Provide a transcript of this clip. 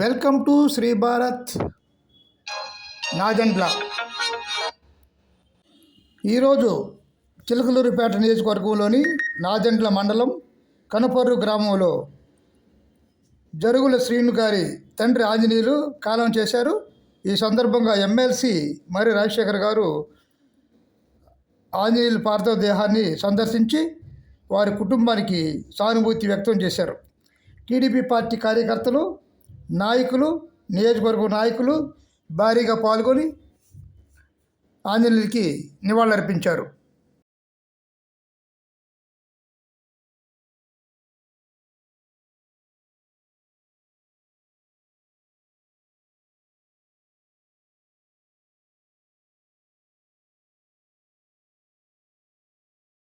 Welcome to Shri Bharat Najandla ఈరోజు చిలకలూరుపేట నియోజకవర్గంలోని నాజండ్ల మండలం కనపర్రు గ్రామంలో జరుగుల శ్రీను గారి తండ్రి ఆంజనేయులు కాలం చేశారు. ఈ సందర్భంగా ఎమ్మెల్సీ మరి రాజశేఖర్ గారు ఆంజనేయుల పార్థివ దేహాన్ని సందర్శించి వారి కుటుంబానికి సానుభూతి వ్యక్తం చేశారు. టీడీపీ పార్టీ కార్యకర్తలు నాయకులు నియోజకవర్గ నాయకులు భారీగా పాల్గొని ఆంజనేయులకి నివాళులర్పించారు.